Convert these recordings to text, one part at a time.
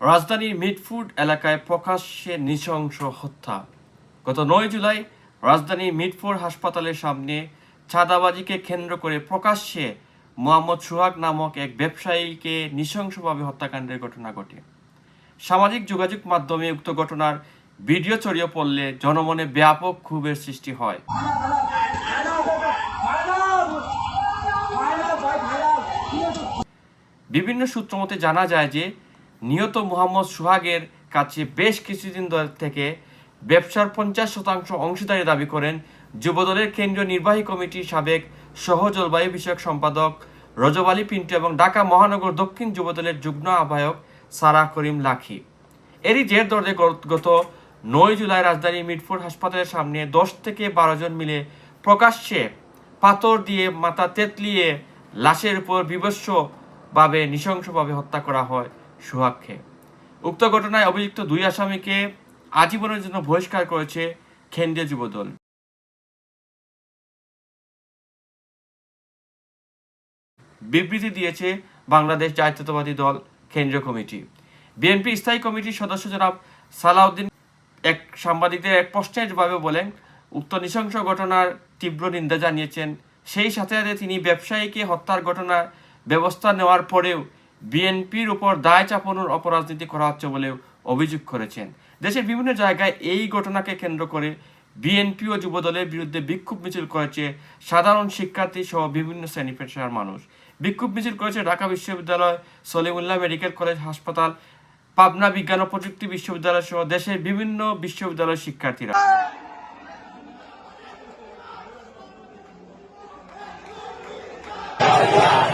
রাজধানীর মিডফুড এলাকায় প্রকাশ্যে নৃশংস হত্যা। গত নয় জুলাই রাজধানীর মিডফুড হাসপাতালের সামনে চাঁদাবাজিকে কেন্দ্র করে প্রকাশ্যে মোহাম্মদ সুহাগ নামক এক ব্যবসায়ীকে নৃশংসভাবে হত্যাকাণ্ডের ঘটনা ঘটে। সামাজিক যোগাযোগ মাধ্যমে উক্ত ঘটনার ভিডিও ছড়িয়ে পড়লে জনমনে ব্যাপক ক্ষোভের সৃষ্টি হয়। বিভিন্ন সূত্র মতে জানা যায় যে নিহত মোহাম্মদ সুহাগের কাছে বেশ কিছুদিন থেকে ব্যবসার পঞ্চাশ শতাংশ অংশীদারি দাবি করেন যুবদলের কেন্দ্রীয় নির্বাহী কমিটির সাবেক সহ জলবায়ু বিষয়ক সম্পাদক রজব আলী পিন্টু এবং ঢাকা মহানগর দক্ষিণ যুবদলের যুগ্ম আহ্বায়ক সারা করিম লাখি। এরই জের ধরে গত নয় জুলাই রাজধানীর মিটফোর্ড হাসপাতালের সামনে দশ থেকে বারো জন মিলে প্রকাশ্যে পাথর দিয়ে মাথা তেতলিয়ে লাশের উপর বিভৎসভাবে, নৃশংসভাবে হত্যা করা হয়। সুহাগকে। উক্ত ঘটনায় অভিযুক্ত দুই আসামিকে আজীবনের জন্য বহিষ্কার করেছে কেন্দ্রীয় যুবদল। বিবৃতি দিয়েছে বাংলাদেশ জাতীয়তাবাদী দল কেন্দ্রীয় কমিটি। বিএনপি স্থায়ী কমিটির সদস্য জনাব সালাউদ্দিন এক সাংবাদিকদের এক প্রশ্নের জবাবে বলেন, উক্ত নৃশংস ঘটনার তীব্র নিন্দা জানিয়েছেন। সেই সাথে সাথে তিনি ব্যবসায়ীকে হত্যার ঘটনার ব্যবস্থা নেওয়ার পরেও বিএনপির উপর দায় চাপানোর অপরাজনীতি করা হচ্ছে বলেও অভিযোগ করেছেন। দেশের বিভিন্ন জায়গায় এই ঘটনাকে কেন্দ্র করে বিএনপি ও যুবদলের বিরুদ্ধে বিক্ষোভ মিছিল করেছে সাধারণ শিক্ষার্থী সহ বিভিন্ন শ্রেণি পেশার মানুষ। বিক্ষোভ মিছিল করেছে ঢাকা বিশ্ববিদ্যালয় সলিমুল্লাহ মেডিকেল কলেজ হাসপাতাল, পাবনা বিজ্ঞান ও প্রযুক্তি বিশ্ববিদ্যালয় সহ দেশের বিভিন্ন বিশ্ববিদ্যালয়ের শিক্ষার্থীরা।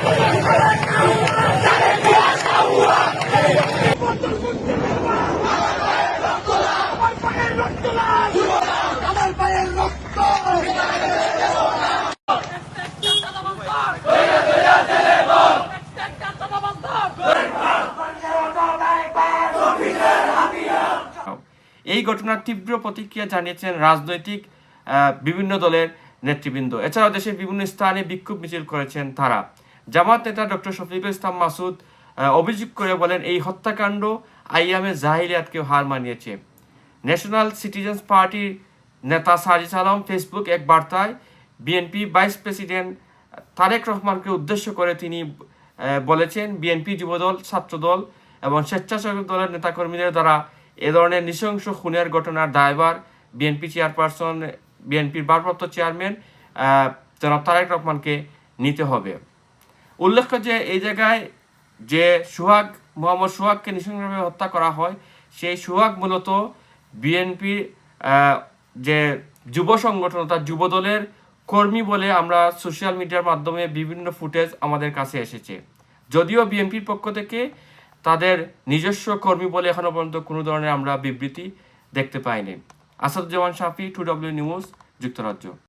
আমার এই ঘটনার তীব্র প্রতিক্রিয়া জানিয়েছেন রাজনৈতিক বিভিন্ন দলের নেতৃবৃন্দ। এছাড়াও দেশের বিভিন্ন স্থানে বিক্ষোভ মিছিল করেছেন তারা। জামাত নেতা ডক্টর শফিকুল ইসলাম মাসুদ অভিযোগ করে বলেন, এই হত্যাকাণ্ড আইয়ামে জাহিলিয়াতকেও হার মানিয়েছে। ন্যাশনাল সিটিজেন্স পার্টির নেতা সাজিদ আলম ফেসবুক এক বার্তায় বিএনপি ভাইস প্রেসিডেন্ট তারেক রহমানকে উদ্দেশ্য করে তিনি বলেছেন, বিএনপি যুবদল, ছাত্রদল এবং স্বেচ্ছাসেবক দলের নেতাকর্মীদের দ্বারা এ ধরনের নৃশংস খুনের ঘটনার দায়ভার বিএনপি চেয়ারপারসন, বিএনপির ভারপ্রাপ্ত চেয়ারম্যান জনাব তারেক রহমানকে নিতে হবে। উল্লেখ্য যে এই জায়গায় যে সুহাগ, মোহাম্মদ সুহাগকে নৃশংসভাবে হত্যা করা হয়, সেই সুহাগ মূলত বিএনপির যে যুব সংগঠন অর্থাৎ যুবদলের কর্মী বলে আমরা সোশ্যাল মিডিয়ার মাধ্যমে বিভিন্ন ফুটেজ আমাদের কাছে এসেছে। যদিও বিএনপির পক্ষ থেকে তাদের নিজস্ব কর্মী বলে এখনও পর্যন্ত কোনো ধরনের আমরা বিবৃতি দেখতে পাইনি। Asaduzzaman Shafi to W news যুক্তরাজ্য।